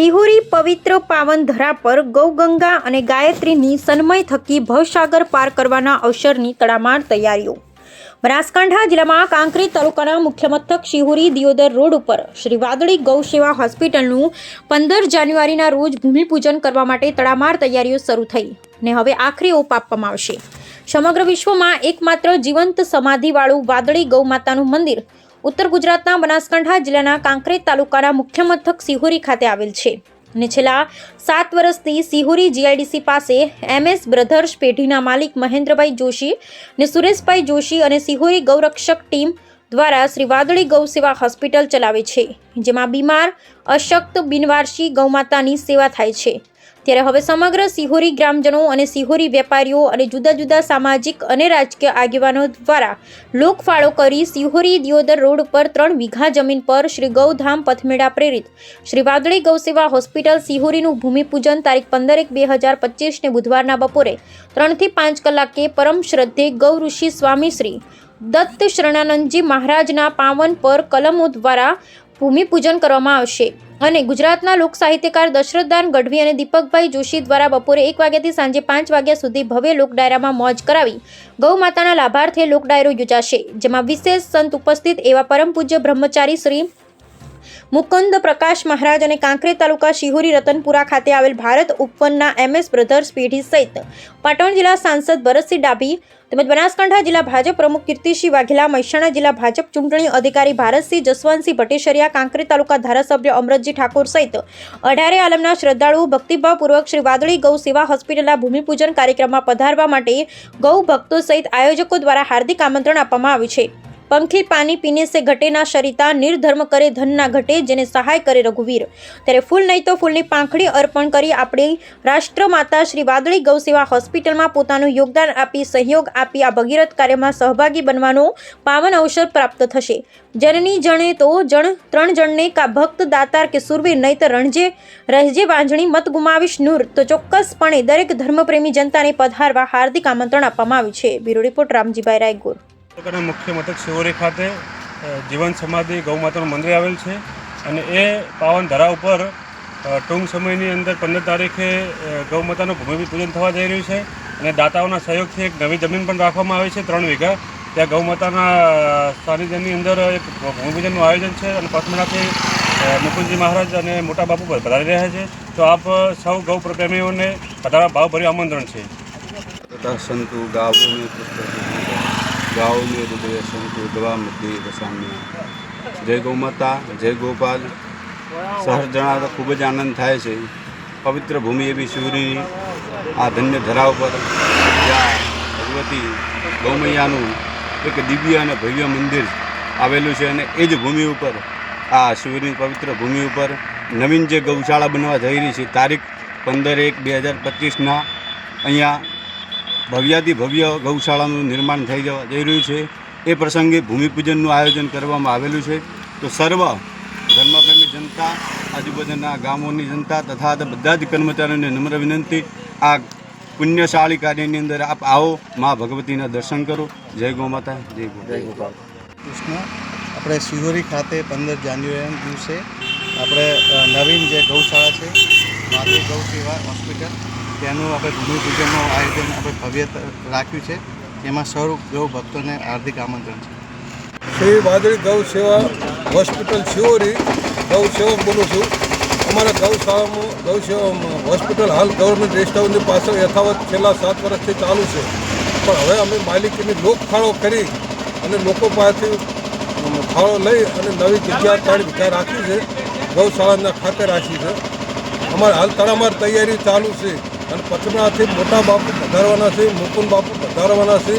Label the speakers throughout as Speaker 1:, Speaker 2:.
Speaker 1: સિહોરી પવિત્ર પાવન ધરા પર ગૌગંગા અને ગાયત્રીની સન્મય થકી ભવસાગર પાર કરવાના અવસરની તડામાર તૈયારીઓ. બનાસકાંઠા જિલ્લામાં કાંકરી તાલુકાના મુખ્ય મથક શિહોરી દિયોદર રોડ ઉપર શ્રી વાદળી ગૌસેવા હોસ્પિટલનું પંદર જાન્યુઆરીના રોજ ભૂમિપૂજન કરવા માટે તડામાર તૈયારીઓ શરૂ થઈ ને હવે આખરી ઓપ આપવામાં આવશે. સમગ્ર વિશ્વમાં એકમાત્ર જીવંત સમાધિવાળું વાદળી ગૌ માતાનું મંદિર ઉત્તર ગુજરાતના બનાસકાંઠા જિલ્લાના કાંકરેજ તાલુકાના મુખ્ય મથક સિહોરી ખાતે આવેલ છે. અને છેલ્લા સાત વર્ષથી સિહોરી જીઆઈડીસી પાસે એમએસ બ્રધર્સ પેઢીના માલિક મહેન્દ્રભાઈ જોશી અને સુરેશભાઈ જોશી અને સિહોરી ગૌરક્ષક ટીમ દ્વારા શ્રી વાદળી ગૌ હોસ્પિટલ ચલાવે છે, જેમાં બીમાર, અશક્ત, બિનવારસી ગૌમાતાની સેવા થાય છે. ત્યારે હવે સમગ્ર સિહોરી ગ્રામજનો અને સિહોરી વેપારીઓ અને જુદા જુદા સામાજિક અને રાજકીય આગેવાનો દ્વારા લોકફાળો કરી સિહોરી દિયોદર રોડ પર ત્રણ વીઘા જમીન પર શ્રી ગૌધામ પથમેળા પ્રેરિત શ્રી વાદળી ગૌસેવા હોસ્પિટલ સિહોરીનું ભૂમિપૂજન તારીખ પંદર એક બે હજાર પચીસને બુધવારના બપોરે ત્રણથી પાંચ કલાકે પરમ શ્રદ્ધે ગૌ ઋષિ સ્વામી શ્રી દત્ત શરણાનંદજી મહારાજના પાવન પર કલમો દ્વારા ભૂમિપૂજન કરવામાં આવશે. અને ગુજરાતના લોક સાહિત્યકાર દશરથદાન ગઢવી અને દીપકભાઈ જોશી દ્વારા બપોરે એક વાગ્યાથી સાંજે પાંચ વાગ્યા સુધી ભવ્ય લોકડાયરામાં મોજ કરાવી ગૌ માતાના લાભાર્થે લોકડાયરો યોજાશે, જેમાં વિશેષ સંત ઉપસ્થિત એવા પરમ પૂજ્ય બ્રહ્મચારી શ્રી મુકુંદ પ્રકાશ મહારાજ અને કાંકરે તાલુકા શિહોરી રતનપુરા ખાતે આવેલ ભારત ઉપવનના એમએસ બ્રધર્સ પેઢી સહિત પાટણ જિલ્લા સાંસદ ભરતસિંહ ડાભી તેમજ બનાસકાંઠા જિલ્લા ભાજપ પ્રમુખ કીર્તિસિંહ વાઘેલા, મહેસાણા જિલ્લા ભાજપ ચૂંટણી અધિકારી ભારતસિંહ જસવંતસિંહ ભટેશરિયા કાંકરે તાલુકા ધારાસભ્ય અમરતજી ઠાકોર સહિત અઢારે આલમના શ્રદ્ધાળુઓ ભક્તિભાવપૂર્વક શ્રી વાદળી ગૌ સેવા હોસ્પિટલના ભૂમિપૂજન કાર્યક્રમમાં પધારવા માટે ગૌ ભક્તો સહિત આયોજકો દ્વારા હાર્દિક આમંત્રણ આપવામાં આવ્યું છે. પંખી પાણી પીને સે ઘટે ના સરિતા નિર્ધર્મ કરે ધન ના ઘટે જેને સહાય કરે રઘુવીર. ત્યારે ફૂલ નહીં તો ફૂલની પાંખડી અર્પણ કરી આપણી રાષ્ટ્રમાતા શ્રી વાદળી ગૌ સેવા હોસ્પિટલમાં પોતાનું યોગદાન આપી સહયોગ આપી આ ભગીરથ કાર્યમાં સહભાગી બનવાનો પાવન અવસર પ્રાપ્ત થશે. જનની જણે તો જણ ત્રણ જણને કા ભક્ત દાતાર કે સુરવીર નહીં તો રણજે રહેજે વાંજણી મત ગુમાવીશ નૂર. તો ચોક્કસપણે દરેક ધર્મપ્રેમી જનતાને પધારવા હાર્દિક આમંત્રણ આપવામાં આવ્યું છે. Bureau report Ramjibhai Raigor.
Speaker 2: ઉપરના મુખ્ય મથક શિવોરી ખાતે જીવન સમાધિ ગૌમાતાનું મંદિર આવેલ છે અને એ પાવન ધરા ઉપર ટૂંક સમયની અંદર પંદર તારીખે ગૌમાતાનું ભૂમિ પૂજન થવા જઈ રહ્યું છે અને દાતાઓના સહયોગથી એક નવી જમીન પણ રાખવામાં આવી છે ત્રણ વીઘા. ત્યાં ગૌમાતાના સાનિધ્યની અંદર એક ભૂમિપૂજનનું આયોજન છે અને પથમેળાથી મુકુંદજી મહારાજ અને મોટા બાપુ પધારી રહ્યા છે. તો આપ સૌ ગૌ પ્રેમીઓને વધારા ભાવભર્યું આમંત્રણ છે.
Speaker 3: તથા સંતુ ગાવું गाँव में हृदय संतु दवा मध्य વસામ્ય જય ગૌ માતા જય ગોપાલ સહર જણાવતા ખૂબ જ આનંદ થાય છે પવિત્ર ભૂમિ એવી શિવરીની આ ધન્ય ધરા ઉપર જ્યાં ભગવતી ગૌમૈયાનું એક દિવ્ય અને ભવ્ય મંદિર આવેલું છે અને એ જ ભૂમિ ઉપર આ શિવની પવિત્ર ભૂમિ ઉપર નવીન જે ગૌશાળા બનવા જઈ રહી છે તારીખ પંદર એક બે હજાર પચીસના અહીંયા ભવ્યાથી ભવ્ય ગૌશાળાનું નિર્માણ થઈ જવા જઈ રહ્યું છે. એ પ્રસંગે ભૂમિપૂજનનું આયોજન કરવામાં આવેલું છે. તો સર્વ ધર્મપ્રેમી જનતા, આજુબાજુના ગામોની જનતા તથા બધા જ કર્મચારીઓને નમ્ર વિનંતી, આ પુણ્યશાળી કાર્યની અંદર આપ આવો, મા ભગવતીના દર્શન કરો. જય ગૌ માતા, જય જય ગોપાલ
Speaker 4: કૃષ્ણ, આપણે શિહોરી ખાતે પંદર જાન્યુઆરીના દિવસે આપણે નવીન જે ગૌશાળા છે માતૃ ગૌ સેવા હોસ્પિટલ તેનું આપણે ભૂમિપૂજનનું આયોજન આપણે ભવ્ય રાખ્યું છે. એમાં સૌ ગૌ ભક્તોને હાર્દિક આમંત્રણ છે.
Speaker 5: શ્રી વાદળી ગૌ સેવા હોસ્પિટલ શિવોરી ગૌ સેવક બોલું છું. અમારા ગૌશાળામાં ગૌ સેવા હોસ્પિટલ હાલ ગવર્મેન્ટ રેસ્ટ હાઉસની પાછળ યથાવત છેલ્લા સાત વર્ષથી ચાલુ છે. પણ હવે અમે માલિકીની લોકફાળો કરી અને લોકો પાસેથી ફાળો લઈ અને નવી જગ્યા ત્રણ વીઘા રાખી છે. ગૌશાળાના ખાતે રાખી છે. અમારે હાલ તડામાર તૈયારી ચાલુ છે. અને પથનાથી મોટા બાપુ પધારવાના છે મુકુન બાપુ પધારવાના છે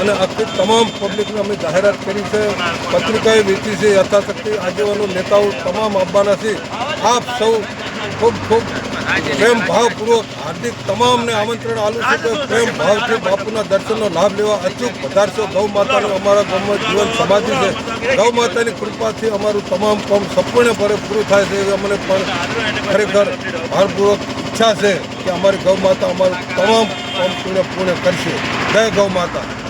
Speaker 5: અને આખી તમામ પબ્લિકને અમે જાહેરાત કરી છે, પત્રિકાએ વેચી છે, યથાશક્તિ આગેવાનો, નેતાઓ તમામ આવવાના છે. આપ સૌ ખૂબ ખૂબ પ્રેમ ભાવપૂર્વક હાર્દિક તમામને આમંત્રણ આલું છે કે પ્રેમ ભાવથી બાપુના દર્શનનો લાભ લેવા અચૂક પધારશો. ગૌ માતાનું અમારા ગામમાં જીવન સમાધિ છે. ગૌ માતાની કૃપાથી અમારું તમામ કામ સંપૂર્ણપણે પૂરું થાય છે. અમને પણ ખરેખર ભારપૂર્વક ઈચ્છા છે કે અમારી ગૌ માતા અમારું તમામ પૂર્ણ પૂર્ણ કરશે. જય ગૌ માતા.